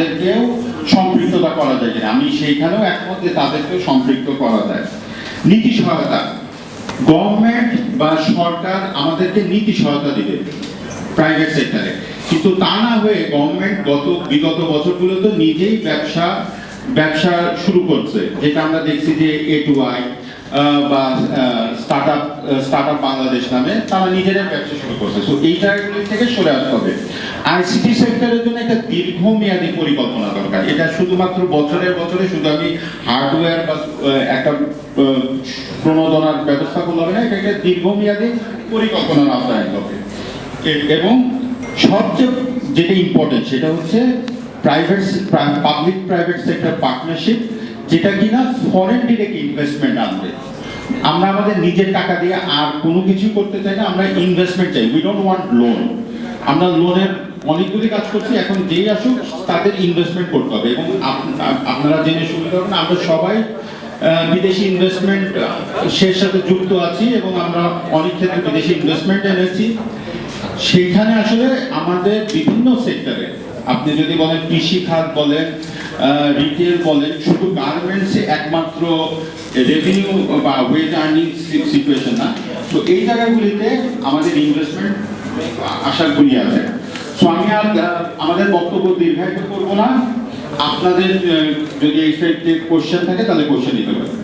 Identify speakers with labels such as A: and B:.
A: তাদেরকেও সম্পৃক্ততা করা যায় কিনা? আমি সেইখানেও একমত যে তাদেরকেও সম্পৃক্ত করা যায়। নীতি সহায়তা। গভর্নমেন্ট বা সরকার আমাদেরকে নীতি সহায়তা দিবে প্রাইভেট সেক্টরে। কিন্তু তা না হয়ে গভর্নমেন্ট গত, বিগত বছরগুলোতে নিজেই ব্যবসা ব্যবসা শুরু করছে। যেটা আমরা দেখছি যে এ টু আই বা স্টার্ট আপ স্টার্ট বাংলাদেশ নামে তারা নিজেরাই ব্যবসা শুরু করছে। সো এই জায়গাগুলি থেকে সরে আসতে হবে। আইসিটি সেক্টরের জন্য একটা দীর্ঘমেয়াদী পরিকল্পনা দরকার। এটা শুধুমাত্র বছরের বছরে শুধু আমি হার্ডওয়্যার বা একটা প্রণোদনার ব্যবস্থা করলে হবে না, এটা একটা দীর্ঘমেয়াদী পরিকল্পনার আওতায় হবে। এবং সবচেয়ে যেটা ইম্পর্টেন্ট সেটা হচ্ছে private public private sector partnership যেটা কিনা ফরেন ডিরেক্ট ইনভেস্টমেন্ট আনবে। আমরা আমাদের নিজের টাকা দিয়ে আর কোনো কিছু করতে চাই না, আমরা ইনভেস্টমেন্ট চাই। উই ডোন্ট ওয়ান্ট লোন আমরা লোনের অনেকগুলি কাজ করছি, এখন যেই আসুক, তাদের ইনভেস্টমেন্ট করতে হবে। এবং আপ- আপ- আপনারা জেনে সুবিধা হবেন আমরা সবাই বিদেশি ইনভেস্টমেন্ট সের সাথে যুক্ত আছি এবং আমরা অনেক ক্ষেত্রে বিদেশি ইনভেস্টমেন্ট এনেছি। সেইখানে আসলে আমাদের বিভিন্ন সেক্টরে আপনি যদি বলেন কৃষি খাত বলেন রিটেল বলেন, শুধু গার্মেন্টসে একমাত্র রেভিনিউ বা ওয়েজ আর্নিং সিচুয়েশন না। তো এই জায়গাগুলিতে আমাদের ইনভেস্টমেন্ট আশা করি আছে। সো আমি আর আমাদের বক্তব্য দীর্ঘায়িত করব না। আপনাদের যদি এই সাইডে কোশ্চেন থাকে, তাহলে কোশ্চেন নিতে পারেন।